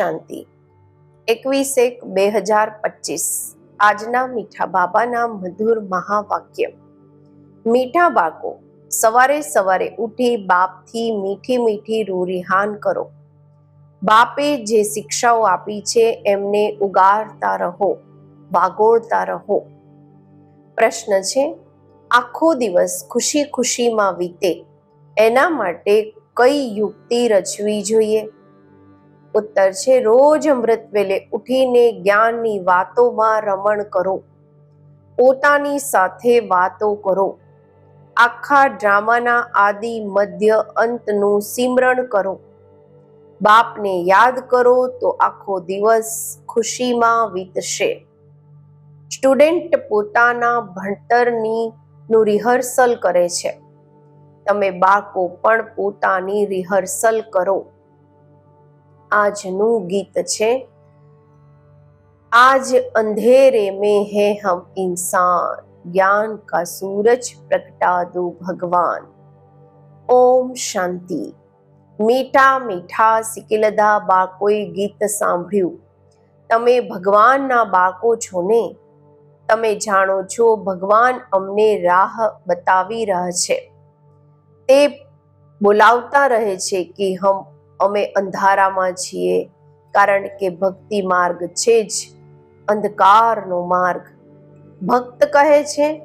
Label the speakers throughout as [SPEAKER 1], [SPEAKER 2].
[SPEAKER 1] શાંતિ. એકવીસ એક બે હજાર પચીસ. આજના મીઠા બાબાના મધુર મહાવાક્ય. મીઠા બાકો સવારે સવારે ઉઠી બાપથી મીઠી મીઠી રૂરિહાન કરો. બાપે જે શિક્ષાઓ આપી છે એમને ઉગાડતા રહો, વાગોળતા રહો. પ્રશ્ન છે, આખો દિવસ ખુશી ખુશીમાં વીતે, એના માટે કઈ યુક્તિ રચવી જોઈએ? ઉત્તર છે, રોજ અમૃત વેલે ઉઠીને જ્ઞાનની વાતોમાં રમણ કરો. પોતાની સાથે વાતો કરો. આખા ડ્રામાના આદિ મધ્ય અંતનું સિમરણ કરો. બાપને યાદ કરો તો આખો દિવસ ખુશીમાં વીતશે. સ્ટુડન્ટ પોતાના ભણતરની નું રિહર્સલ કરે છે. તમે બાળકો પણ પોતાની રિહર્સલ કરો. આજનું ગીત છે. આજ અંધેરે મેં હે હમ ઇન્સાન, જ્ઞાન કા સૂરજ પ્રગટા દો ભગવાન. ઓમ શાંતિ. મીઠા મીઠા સિકિલદા બાકોએ ગીત સાંભળ્યું. તમે ભગવાનના બાકો છો ને? તમે જાણો છો ભગવાન અમને રાહ બતાવી રહ છે. તે બોલાવતા રહે છે કે હમ અમે અંધારામાં છીએ, કારણ કે ભક્તિ માર્ગ છે જ, અંધકારનો માર્ગ. ભક્ત કહે છે,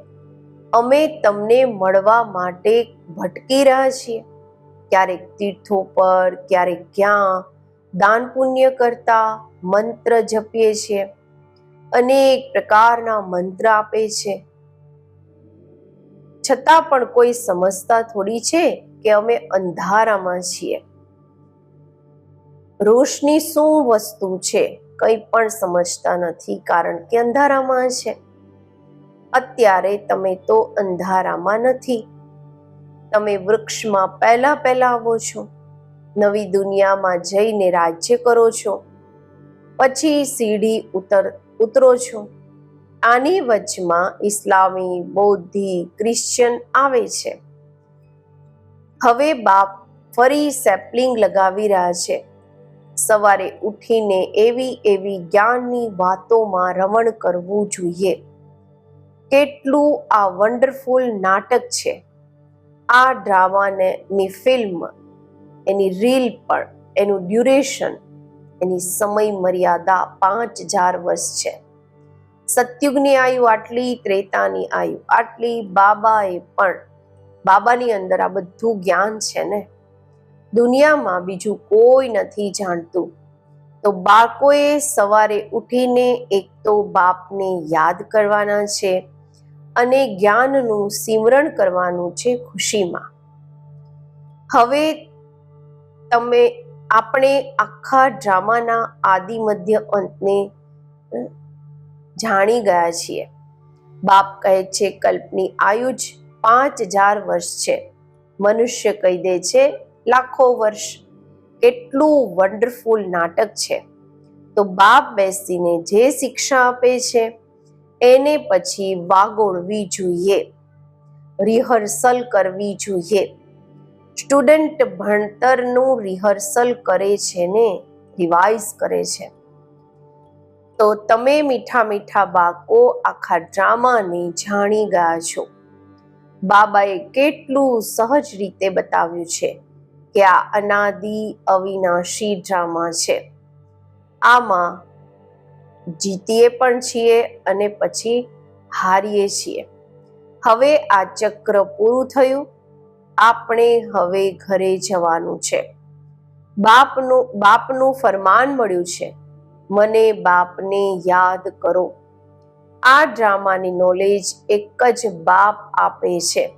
[SPEAKER 1] અમે તમને મળવા માટે ભટકી રહ્યા છીએ. ક્યારેક તીર્થો પર, ક્યારેક ક્યાં, દાન પુણ્ય કરતા મંત્ર જપીએ છીએ. અનેક પ્રકારના મંત્ર આપે છે. છતાં પણ કોઈ સમજતા થોડી છે કે અમે અંધારામાં છીએ. રોશની શું વસ્તુ છે કંઈ પણ સમજતા નથી કારણ કે અંધારામાં છે. અત્યારે તમે તો અંધારામાં નથી. તમે વૃક્ષમાં પહેલા પહેલા આવો છો. નવી દુનિયામાં જઈને રાજ્ય કરો છો. પછી સીડી ઉતર, ઉતરો છો. આની વચમાં ઇસ્લામી, બૌદ્ધિ ક્રિશ્ચિયન આવે છે. હવે બાપ ફરી સેપલિંગ લગાવી રહ્યા છે. સવારે ઉઠીને એવી એવી જ્ઞાનની વાતોમાં રમણ કરવું જોઈએ. કેટલું આ વન્ડરફુલ નાટક છે. આ ડ્રામાને ની ફિલ્મ એની રીલ પણ, એનું ડ્યુરેશન એની સમય મર્યાદા પાંચ હજાર વર્ષ છે. સત્યુગની આયુ આટલી, ત્રેતાની આયુ આટલી, બાબાએ પણ, બાબાની અંદર આ બધું જ્ઞાન છે ને? દુનિયામાં બીજું કોઈ નથી જાણતું. તો બાળકોએ સવારે ઉઠીને એક તો બાપને યાદ કરવાના છે અને જ્ઞાનનું સિમરણ કરવાનું છે ખુશીમાં. હવે તમે આપણે આખા ડ્રામાના આદિ મધ્ય અંતને જાણી ગયા છીએ. બાપ કહે છે, કલ્પની આયુ જ પાંચ હજાર વર્ષ છે. મનુષ્ય કહી દે છે લાખો વર્ષ. કેટલું વન્ડરફુલ નાટક છે. તો બાપ બેસીને જે શિક્ષા આપે છે, એને પછી વાગોળવી જોઈએ. રિહર્સલ કરવી જોઈએ. સ્ટુડન્ટ ભણતરનું રિહર્સલ કરે છે ને, રિવાઇઝ કરે છે. તો તમે મીઠા મીઠા બાળકો આખા ડ્રામાને જાણી ગયા છો. બાબાએ કેટલું સહજ રીતે બતાવ્યું છે. કે આ અનાદિ અવિનાશી ડ્રામા છે. આમાં જીતીએ પણ છીએ અને પછી હારીએ છીએ. હવે આ ચક્ર પૂરું થયું. આપણે હવે ઘરે જવાનું છે. બાપનું બાપનું ફરમાન મળ્યું છે. મને બાપને યાદ કરો. આ ડ્રામાની નોલેજ એક જ બાપ આપે છે.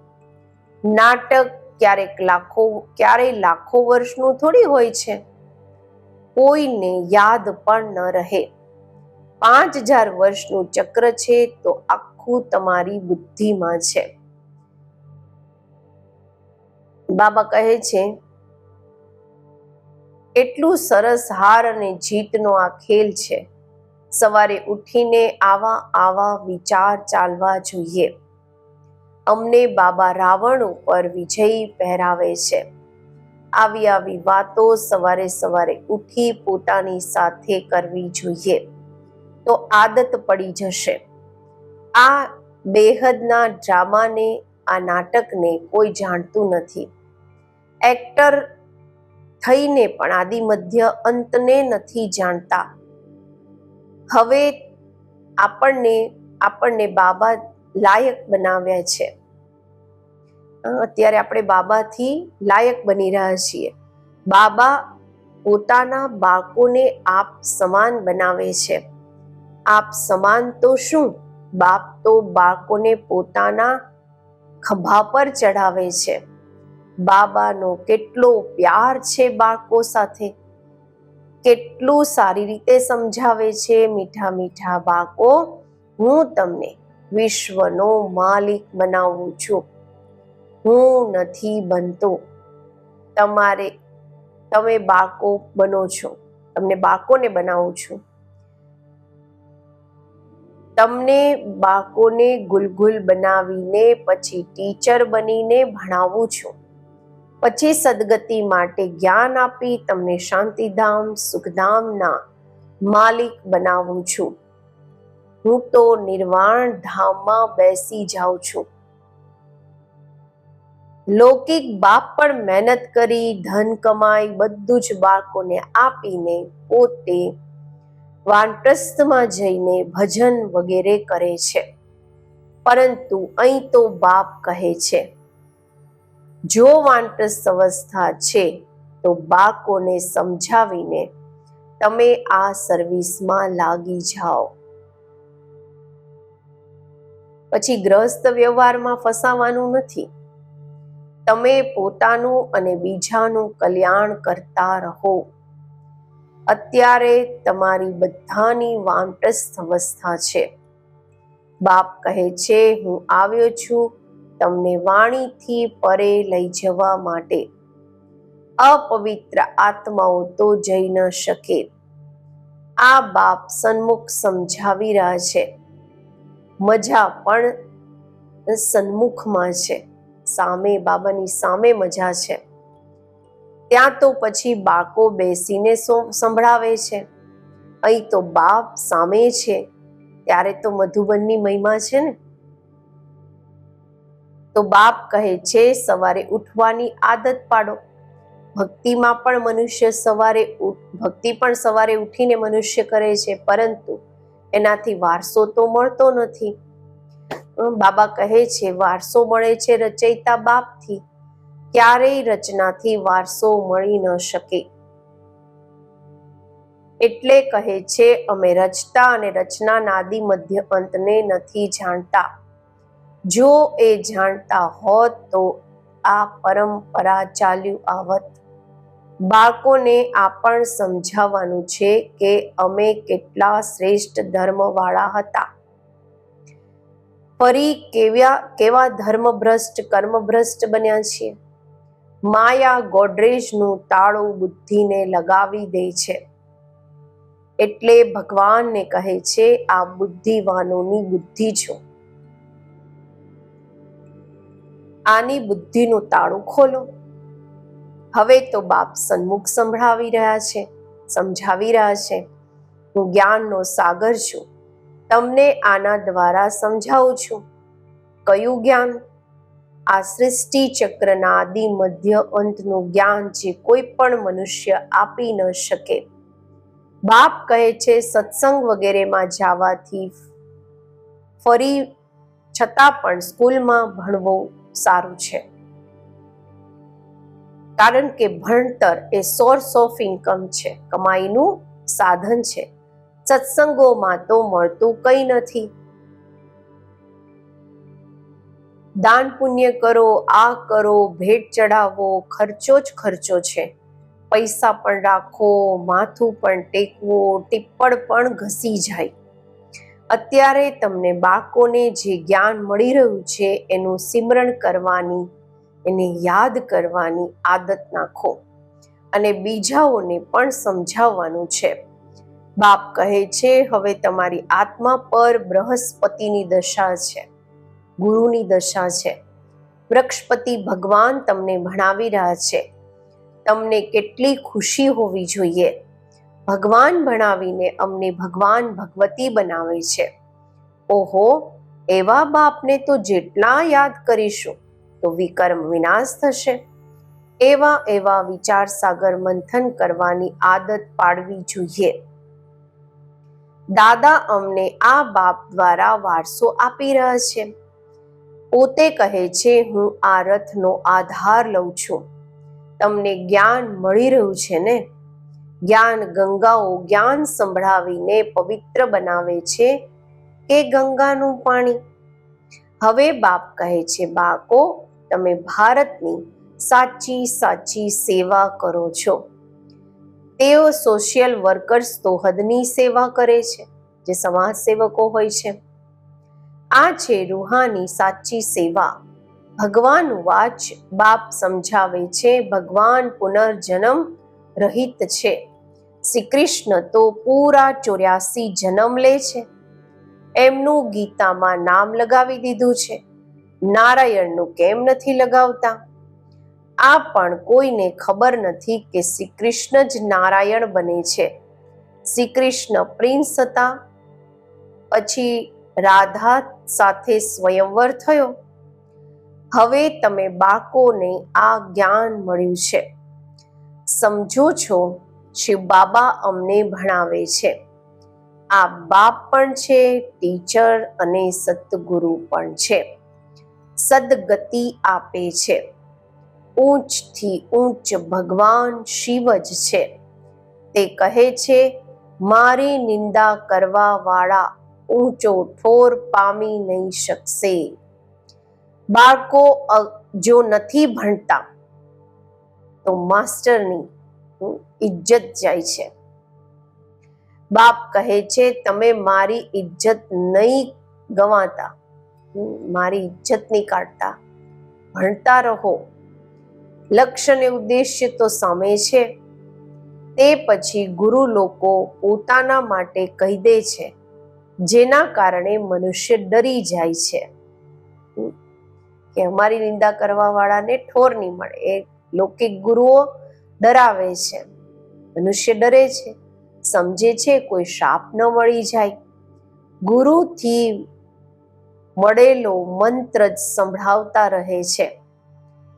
[SPEAKER 1] નાટક ક્યારેક લાખો, ક્યારેય લાખો વર્ષનું થોડી હોય છે. કોઈને યાદ પણ ન રહે. પાંચ હજાર વર્ષનું ચક્ર છે તો આખું તમારી બુદ્ધિમાં છે. બાબા કહે છે, એટલું સરસ હાર અને જીતનો આ ખેલ છે. સવારે ઉઠીને આવા આવા વિચાર ચાલવા જોઈએ. અમને બાબા રાવણ ઉપર વિજય પહેરાવે છે. આવી આવી વાતો સવારે સવારે ઉઠી પોતાની સાથે કરવી જોઈએ. તો આદત પડી જશે. આ બેહદના ડ્રામાને, આ નાટકને કોઈ જાણતું નથી. એક્ટર થઈને પણ આદિ મધ્ય અંતને નથી જાણતા. હવે આપણને આપણને બાબા લાયક બનાવ્યા છે. અત્યારે આપણે બાબાથી લાયક બની રહ્યા છીએ. બાબા પોતાના બાળકોને આપ સમાન બનાવે છે. આપ સમાન તો શું? બાપ તો બાળકોને પોતાના ખભા પર ચઢાવે છે. બાબાનો કેટલો પ્યાર છે બાળકો સાથે. કેટલું સારી રીતે સમજાવે છે મીઠા મીઠા બાળકો. હું તમને વિશ્વનો માલિક બનાવું છું. હું નથી બનતો. તમારે, તમે બાળકો બનો છો. તમને બાકોને બનાવું છું. તમને બાકોને ગુલગુલ બનાવીને પછી ટીચર બનીને ભણાવું છું. પછી સદગતિ માટે જ્ઞાન આપી તમને શાંતિધામ, સુખધામના માલિક બનાવું છું. હું તો નિર્વાણ ધામમાં બેસી જાઉં છું. લૌકિક બાપ પણ મહેનત કરી, ધન કમાઈ, બધું જ બાળકોને આપીને પોતે વાનપ્રસ્થમાં જઈને ભજન વગેરે કરે છે. પરંતુ અહીં તો બાપ કહે છે, જો વાનપ્રસ્થ અવસ્થા છે, તો બાળકોને સમજાવીને તમે આ સર્વિસમાં લાગી જાઓ. પછી ગ્રસ્ત વ્યવહારમાં ફસાવાનું નથી. તમે પોતાનું અને બીજાનું કલ્યાણ કરતા રહો. અત્યારે તમારી બધાની વાંટસ્થ અવસ્થા છે. બાપ કહે છે, હું આવ્યો છું, તમને વાણીથી પરે લઈ જવા માટે. અપવિત્ર આત્માઓ તો જઈ ન શકે. આ બાપ સન્મુખ સમજાવી રહ્યા છે. મજા પણ સન્મુખમાં છે. સામે બાબાની સામે મજા છે. ત્યાં તો પછી બાકો બેસીને સંભળાવે છે. અહીં તો બાપ સામે છે. ત્યારે તો મધુબનની મહિમા છે ને? તો બાપ કહે છે, સવારે ઉઠવાની આદત પાડો. ભક્તિમાં પણ મનુષ્ય સવારે ભક્તિ પણ સવારે ઉઠીને મનુષ્ય કરે છે. પરંતુ એનાથી વારસો તો મળતો નથી. બાબા કહે છે, વારસો મળે છે રચયિતા બાપથી. ક્યારેય રચનાથી વારસો મળી ન શકે. એટલે કહે છે, અમે રચતા અને રચના નાદી મધ્ય અંતને નથી જાણતા. જો એ જાણતા હોત તો આ પરંપરા ચાલ્યું આવત. બાળકોને આ પણ સમજાવવાનું છે કે અમે કેટલા શ્રેષ્ઠ ધર્મવાળા હતા. ફરી કેવા કેવા ધર્મભ્રષ્ટ, કર્મભ્રષ્ટ બન્યા છીએ? માયા ગોડરેજનું તાળું બુદ્ધિને લગાવી દે છે. એટલે ભગવાનને કહે છે, આ બુદ્ધિવાનોની બુદ્ધિ છો. આની બુદ્ધિનું તાળું ખોલો. હવે તો બાપ સન્મુખ સંભળાવી રહ્યા છે, સમજાવી રહ્યા છે. હું જ્ઞાનનો સાગર છું. તમને આના દ્વારા સમજાવું છું. કયું જ્ઞાન? આ સૃષ્ટિ ચક્રના આદિ મધ્ય અંતનું જ્ઞાન જે કોઈ પણ મનુષ્ય આપી ન શકે. બાપ કહે છે, સત્સંગ વગેરેમાં જવાથી ફરી છતાં પણ સ્કૂલમાં ભણવું સારું છે. કારણ કે ભણતર એ સોર્સ ઓફ ઇન્કમ છે, કમાઈનું સાધન છે. સત્સંગોમાં તો મળતું કંઈ નથી. દાન પુણ્ય કરો, આ કરો, ભેટ ચડાવો ખર્ચો જ ખર્ચો છે. પૈસા પણ રાખો, માથું પણ ટેકવો, ટિપ્પણ પણ ઘસી જાય. અત્યારે તમને બાળકોને જે જ્ઞાન મળી રહ્યું છે, એનું સિમરણ કરવાની એને યાદ કરવાની આદત નાખો અને બીજાઓને પણ સમજાવવાનું છે. બાપ કહે છે, હવે તમારી આત્મા પર બૃહસ્પતિની દશા છે, ગુરુની દશા છે. વૃક્ષપતિ ભગવાન તમને ભણાવી રહ્યા છે. તમને કેટલી ખુશી હોવી જોઈએ. ભગવાન ભણાવીને અમને ભગવાન ભગવતી બનાવે છે. ઓહો, એવા બાપને તો જેટલા યાદ કરીશું. તો વિકર્મ વિનાશ થશે. એવા એવા વિચાર સાગર મંથન કરવાની આદત પાડવી જોઈએ. દાદા અમને આ બાપ દ્વારા વારસો આપી રહ્યા છે. પોતે કહે છે, હું આ રથનો આધાર લઉં છું. તમને જ્ઞાન મળી રહ્યું છે ને? જ્ઞાન ગંગાઓ જ્ઞાન સંભળાવીને પવિત્ર બનાવે છે કે ગંગાનું પાણી? હવે બાપ કહે છે બાકો તમે ભારતની સાચી સાચી સેવા કરો છો. તેઓ સોશિયલ વર્કર્સ તો હદની સેવા કરે છે, જે સમાજ સેવકો હોય છે. આ છે રૂહાની સાચી સેવા. ભગવાન વાચ બાપ સમજાવે છે, ભગવાન પુનર્જન્મ રહિત છે. શ્રી કૃષ્ણ તો પૂરા ચોર્યાસી જન્મ લે છે. એમનું ગીતામાં નામ લગાવી દીધું છે. નારાયણનું કેમ નથી લગાવતા? આ પણ કોઈને ખબર નથી કે શ્રી કૃષ્ણ જ નારાયણ બને છે. શ્રી કૃષ્ણ પ્રિન્સ હતા. પછી રાધા સાથે સ્વયંવર થયો. હવે તમે બાકોને આ જ્ઞાન મળ્યું છે. સમજો છો, શિવ બાબા અમને ભણાવે છે. આ બાપ પણ છે, ટીચર અને સતગુરુ પણ છે. સદગતિ આપે છે. ઊંચથી ઊંચ ભગવાન શિવ જ છે. તે કહે છે, મારી નિંદા કરવા વાળા ઊંચો ઠોર પામી નહીં શકશે. બાળકો જો નથી ભણતા, તો માસ્ટરની ઇજ્જત જાય છે. બાપ કહે છે, તમે મારી ઇજ્જત નહીં ગવાતા. મારી ઇજ્જત નહીં કાઢતા. ભણતા રહો. લક્ષ્ય ને ઉદ્દેશ્ય તો સામે છે. તે પછી ગુરુ લોકો પોતાના માટે કહી દે છે, જેના કારણે મનુષ્ય ડરી જાય છે. કે અમારી નિંદા કરવા વાળાને ઠોર નહીં મળે. એ લૌકિક ગુરુઓ ડરાવે છે. મનુષ્ય ડરે છે. સમજે છે કોઈ શાપ ન મળી જાય. ગુરુથી મળેલો મંત્ર જ સંભળાવતા રહે છે.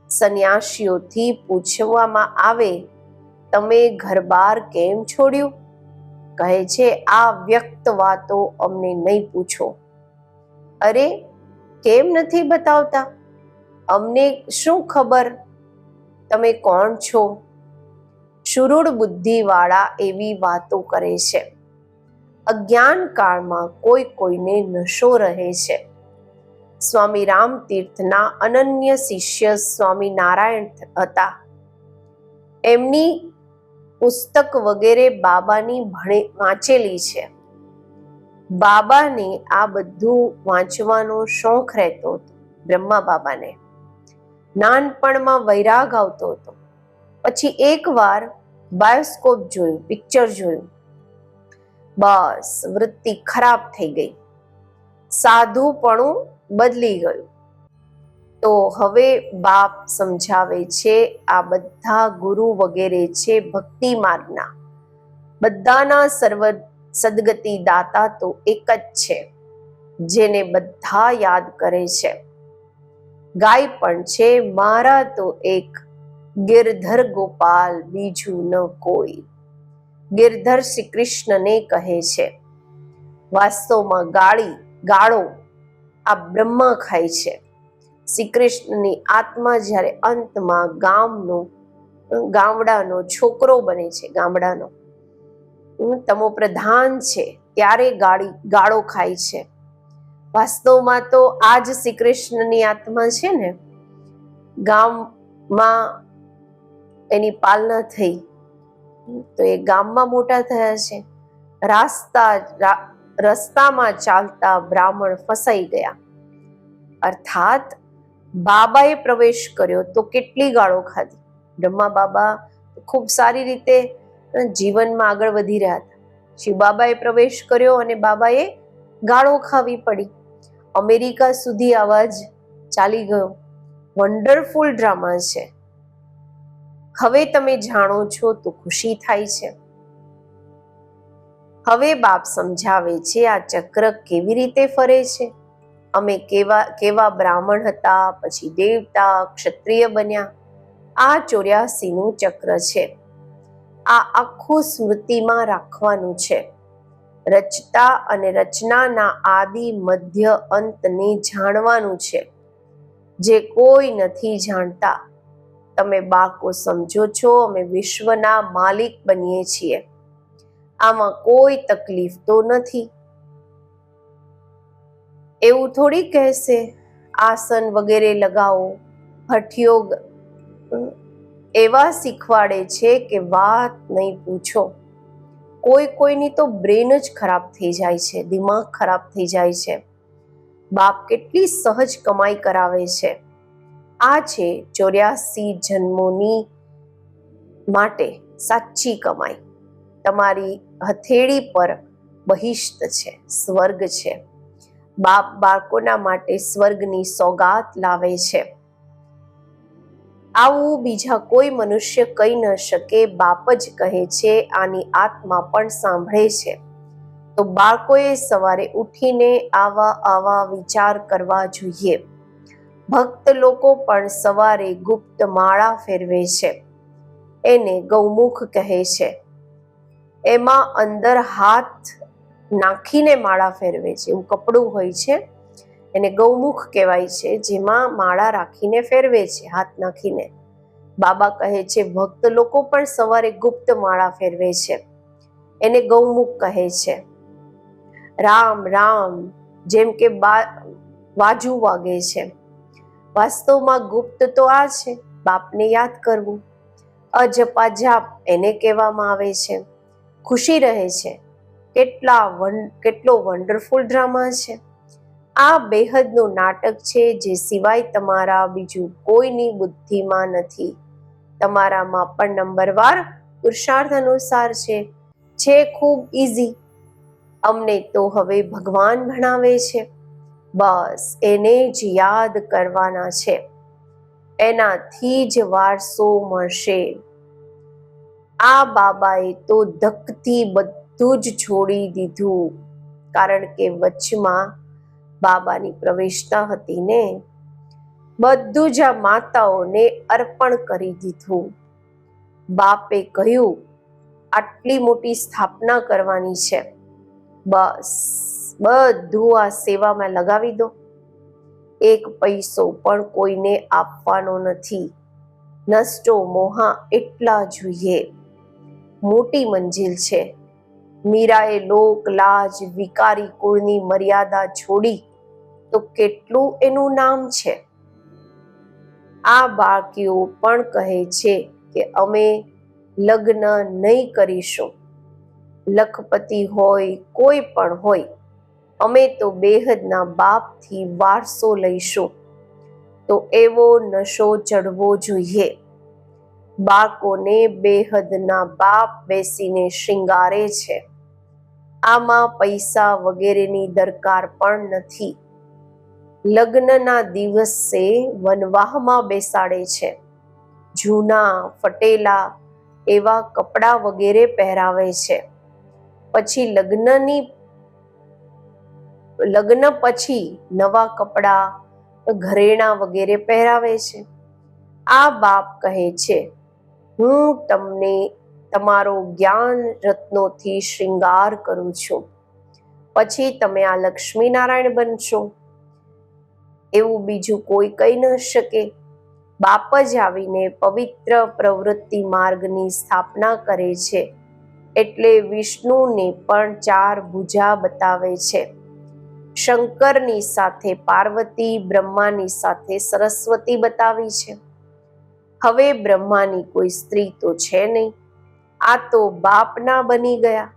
[SPEAKER 1] સંન્યાસીઓથી પૂછવામાં આવે, તમે ઘરબાર કેમ છોડ્યું? કહે છે, આ વ્યક્ત વાતો અમને નહીં પૂછો. અરે, કેમ નથી બતાવતા? અમને શું ખબર? તમે કોણ છો? શુરૂળ બુદ્ધિવાળા એવી વાતો કરે છે. અજ્ઞાન કાળમાં કોઈ કોઈને નશો રહે છે. સ્વામી રામતીર્થના અનન્ય શિષ્ય સ્વામી નારાયણ હતા. એમની પુસ્તક વગેરે બાબાની ભણે, વાંચેલી છે. બાબાને આ બધું વાંચવાનો શોખ રહેતો હતો, બ્રહ્મા બાબાને. નાનપણમાં વૈરાગ આવતો હતો. પછી એકવાર બાયોસ્કોપ જોયું, પિક્ચર જોયું. બસ, વૃત્તિ ખરાબ થઈ ગઈ. સાધુપણું બદલી ગયું. તો હવે બાપ સમજાવે છે, આ બધા ગુરુ વગેરે છે ભક્તિ માર્ગના. બધાના સર્વ સદગતિ દાતા તો એક જ છે, જેને બધા યાદ કરે છે. ગાય પણ છે, મારા તો એક. ગિરધર ગોપાલ બીજું ન કોઈ. ગિરધર શ્રી કૃષ્ણને કહે છે, વાસ્તવમાં ગાળી, ગાળો આ બ્રહ્મા ખાય છે. શ્રી કૃષ્ણની આત્મા જ્યારે અંતમાં ગામનો, ગામડાનો છોકરો બને છે, ગામડાનો. તમો પ્રધાન છે, ત્યારે ગાળી, ગાળો ખાય છે. વાસ્તવમાં તો આ જ શ્રી કૃષ્ણની આત્મા છે ને, ગામમાં એની પાલના થઈ. તો એ ગામમાં મોટા થયા છે. રાસ્તા રસ્તામાં ચાલતા બ્રાહ્મણ ફસાઈ ગયા. અર્થાત, બાબાએ પ્રવેશ કર્યો તો કેટલી ગાળો ખાધી. બ્રહ્મા બાબા ખૂબ સારી રીતે જીવનમાં આગળ વધી રહ્યા હતા. શિવ બાબાએ પ્રવેશ કર્યો અને બાબાએ ગાળો ખાવી પડી. અમેરિકા સુધી અવાજ ચાલી ગયો. વન્ડરફુલ ડ્રામા છે. હવે તમે જાણો છો તો ખુશી થાય છે. હવે બાપ સમજાવે છે આ ચક્ર કેવી રીતે ફરે છે? અમે કેવા કેવા બ્રાહ્મણ હતા, પછી દેવતા, ક્ષત્રિય બન્યા. આ ચોર્યાસીનું ચક્ર છે. આ આખું સ્મૃતિમાં રાખવાનું છે. રચતા અને રચનાના આદિ મધ્ય અંતને જાણવાનું છે. જે કોઈ નથી જાણતા. તમે બાળકો સમજો છો, અમે વિશ્વના માલિક બનીએ છીએ. આમાં કોઈ તકલીફ તો નથી. એવું થોડી કહેશે, આસન વગેરે લગાવો હઠયોગ એવા શીખવાડે છે કે વાત નહીં પૂછો. કોઈ કોઈની તો બ્રેન જ ખરાબ થઈ જાય છે, દિમાગ ખરાબ થઈ જાય છે. બાપ કેટલી સહજ કમાઈ કરાવે છે. આ છે ચોર્યાસી જન્મોની માટે સાચી કમાઈ. તમારી હથેળી પર બહિષ્ટ છે, સ્વર્ગ છે. બાપ બાળકોના માટે સ્વર્ગની સોગાત લાવે છે. આવું બીજા કોઈ મનુષ્ય કહી ન શકે, બાપ જ કહે છે, આની આત્મા પણ સાંભળે છે. તો બાળકોએ સવારે ઉઠીને આવા આવા વિચાર કરવા જોઈએ. ભક્ત લોકો પણ સવારે ગુપ્ત માળા ફેરવે છે. એને ગૌમુખ કહે છે. એમાં અંદર હાથ નાખીને માળા ફેરવે છે. એવું કપડું હોય છે. એને ગૌમુખ કહેવાય છે, જેમાં માળા રાખીને ફેરવે છે, હાથ નાખીને. બાબા કહે છે, ભક્ત લોકો પણ સવારે ગુપ્ત માળા ફેરવે છે. એને ગૌમુખ કહે છે. રામ રામ. જેમ કે વાજુ વાગે છે. વાસ્તવમાં ગુપ્ત તો આ છે, બાપને યાદ કરવું. અજપા જાપ એને કહેવામાં આવે છે. ખુશી રહે છે. કેટલા કેટલો વન્ડરફુલ ડ્રામા છે. આ બેહદનું નાટક છે જે સિવાય તમારા બીજું કોઈની બુદ્ધિમાં નથી. તમારામાં પણ નંબરવાર પુરુષાર્થ અનુસાર છે. છે ખૂબ ઇઝી અમને તો હવે ભગવાન ભણાવે છે. બસ એને જ યાદ કરવાના છે. એનાથી જ વારસો મળશે. આ બાબાએ તો ધકથી બધું જ છોડી દીધું. કારણ કે વચમાં બાબાની પ્રવેશતા હતી ને. બધું જ આ માતાઓને અર્પણ કરી દીધું. બાપે કહ્યું, આટલી મોટી સ્થાપના કરવાની છે. બસ, બધું આ સેવામાં લગાવી દો. એક પૈસો પણ કોઈને આપવાનો નથી. નષ્ટો મોહા એટલા જોઈએ. મોટી મંજિલ છે. મીરાએ લોક, લાજ, વિકારી, કુળની મર્યાદા છોડી. તો કેટલું એનું નામ છે? આ બાળકીઓ પણ કહે છે કે અમે લગ્ન નહીં કરીશું. લખપતિ હોય, કોઈ પણ હોય, અમે તો બેહદના બાપથી વારસો લઈશું. તો એવો નશો ચડવો જોઈએ. બાળકોને બેહદના બાપ બેસીને શિંગારે છે. આમાં પૈસા વગેરેની દરકાર પણ નથી. લગ્નના દિવસે વનવાહમાં બેસાડે છે. જૂના, ફટેલા એવા કપડાં વગેરે પહેરાવે છે. પછી લગ્નની, લગ્ન પછી નવા કપડાં, ઘરેણા વગેરે પહેરાવે છે. આ બાપ કહે છે હું તમને તમારો જ્ઞાન રત્નોથી શૃંગાર કરું છું. પછી તમે આ લક્ષ્મી નારાયણ બનશો. એવું બીજું કોઈ કહી ન શકે. બાપ જ આવીને પવિત્ર પ્રવૃત્તિ માર્ગની સ્થાપના કરે છે. એટલે વિષ્ણુને પણ ચાર ભુજા બતાવે છે. શંકરની સાથે પાર્વતી બ્રહ્માની સાથે સરસ્વતી બતાવી છે. હવે બ્રહ્માની કોઈ સ્ત્રી તો છે નહીં. આ તો બાપના બની ગયા.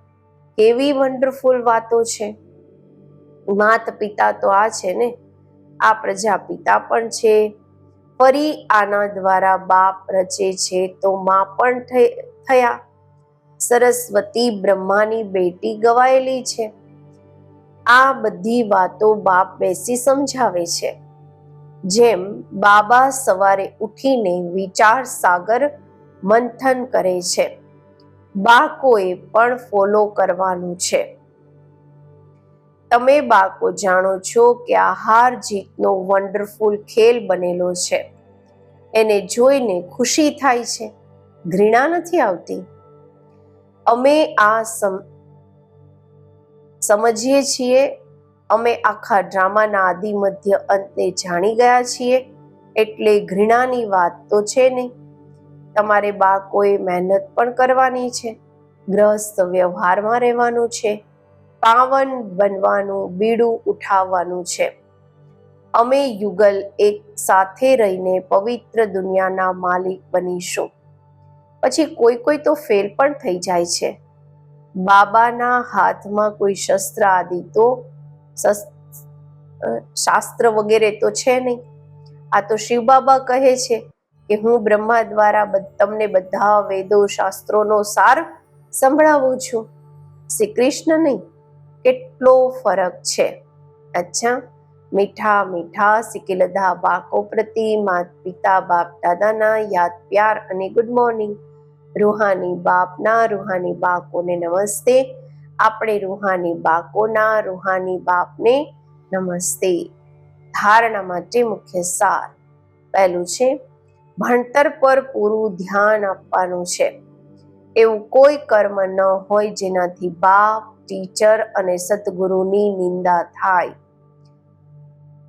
[SPEAKER 1] કેવી વન્ડરફુલ વાતો છે. માત પિતા તો આ છે ને. આ પ્રજાપિતા પણ છે. ફરી આના દ્વારા બાપ રચે છે તો માં પણ થયા. સરસ્વતી બ્રહ્માની બેટી ગવાયેલી છે. આ બધી વાતો બાપ બેસી સમજાવે છે. જેમ બાબા સવારે ઉઠીને વિચાર સાગર મંથન કરે છે. બાળકોએ પણ ફોલો કરવાનું છે. તમે બાળકો જાણો છો કે આ હાર જીતનો વન્ડરફુલ ખેલ બનેલો છે. એને જોઈને ખુશી થાય છે. ઘૃણા નથી આવતી. અમે આ સમ, સમજીએ છીએ અમે આખા ડ્રામાના આદિ મધ્ય અંતને જાણી ગયા છીએ. એટલે ઘૃણાની વાત તો છે નહીં. તમારે બાળકોએ મહેનત પણ કરવાની છે. ગ્રહસ્થ વ્યવહારમાં રહેવાનું છે. પાવન બનવાનું, બીડું ઉઠાવવાનું છે. અમે યુગલ એક સાથે રહીને પવિત્ર દુનિયાના માલિક બનીશું. પછી કોઈ કોઈ તો ફેલ પણ થઈ જાય છે. બાબાના હાથમાં કોઈ શસ્ત્ર આદિ તો શાસ્ત્ર વગેરે તો છે નહીં. આ તો શિવ બાબા કહે છે કે હું બ્રહ્મા દ્વારા તમને બધા વેદો, શાસ્ત્રોનો સાર સંભળાવું છું. શ્રી કૃષ્ણ નહીં, કેટલો ફરક છે? અચ્છા, મીઠા મીઠા સિકિલધા બાકો પ્રતિ માત પિતા બાપ દાદાના યાદ પ્યાર અને ગુડ મોર્નિંગ રૂહાની બાપના, રૂહાની બાકોને નમસ્તે. આપણે રૂહાની બાકોના, રૂહાની બાપને નમસ્તે. ધારણા માટે મુખ્ય સાર. પહેલું છે, ભણતર પર પૂરું ધ્યાન આપવાનું છે. એવું કોઈ કર્મ ન હોય જેનાથી બાપ, ટીચર અને સદગુરુની નિંદા થાય.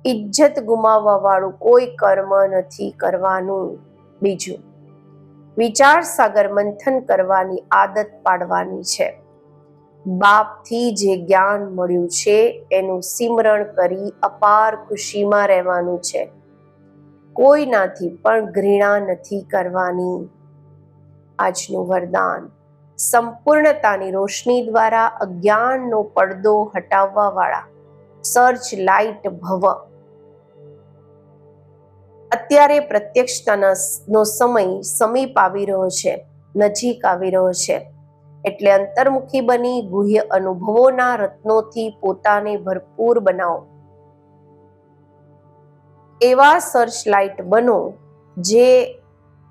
[SPEAKER 1] ઇજ્જત ગુમાવવા વાળું કોઈ કર્મ નથી કરવાનું. બીજું વિચાર સાગર મંથન કરવાની આદત પાડવાની છે. બાપથી જે જ્ઞાન મળ્યું છે, એનું સિમરણ કરી અપાર ખુશીમાં રહેવાનું છે. કોઈનાથી પણ ઘૃણા નથી કરવાની. આજનું વરદાન, સંપૂર્ણતાની રોશની દ્વારા અજ્ઞાનનો પડદો હટાવવા વાળા સર્ચ લાઇટ ભવ. અત્યારે પ્રત્યક્ષતાના સમય સમીપ આવી રહ્યો છે, નજીક આવી રહ્યો છે. એટલે અંતર્મુખી બની ગુહ્ય અનુભવોના રત્નોથી પોતાને ભરપૂર બનાવો. એવા સર્ચ લાઇટ બનો જે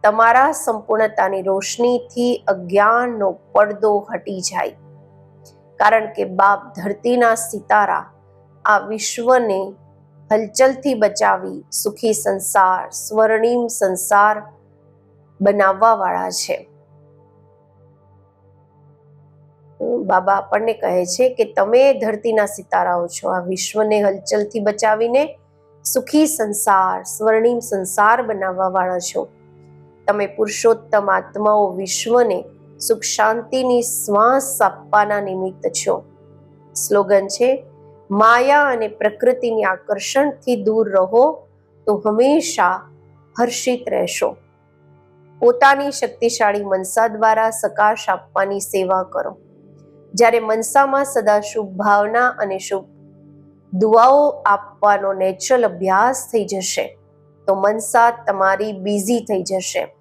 [SPEAKER 1] તમારા સંપૂર્ણતાની રોશનીથી અજ્ઞાનનો પડદો હટી જાય. કારણ કે બાપ ધરતીના સિતારા આ વિશ્વને હલચલથી બચાવી સુખી સંસાર, સ્વર્ણિમ સંસાર બનાવવા વાળા છે. બાબા આપણને કહે છે કે તમે ધરતીના સિતારાઓ છો. આ વિશ્વને હલચલથી બચાવીને સુખી સંસાર, સ્વર્ણિમ સંસાર બનાવવા વાળા છો. તમે પુરુષોત્તમ આત્માઓ વિશ્વને સુખ શાંતિની શ્વાસ આપવાના નિમિત્ત છો. સ્લોગન છે, માયા અને પ્રકૃતિની આકર્ષણથી દૂર રહો તો હંમેશા હર્ષિત રહેશો. પોતાની શક્તિશાળી મનસા દ્વારા સકાશ આપવાની સેવા કરો. જ્યારે મનસામાં સદા શુભ ભાવના અને શુભ દુઆઓ આપવાનો નેચરલ અભ્યાસ થઈ જશે, તો મનસા તમારી બિઝી થઈ જશે.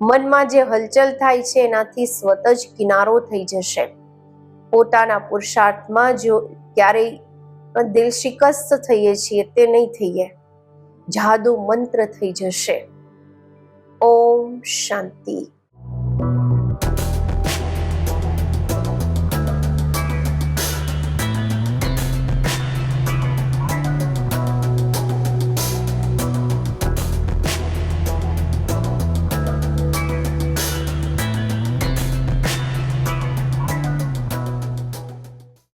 [SPEAKER 1] મનમાં જે હલચલ થાય છે, એનાથી સ્વત જ કિનારો થઈ જશે. પોતાના પુરુષાર્થમાં જો ક્યારેય દિલ શિકસ્ત થઈએ છીએ, તે નહીં થઈએ. જાદુ મંત્ર થઈ જશે. ઓમ શાંતિ.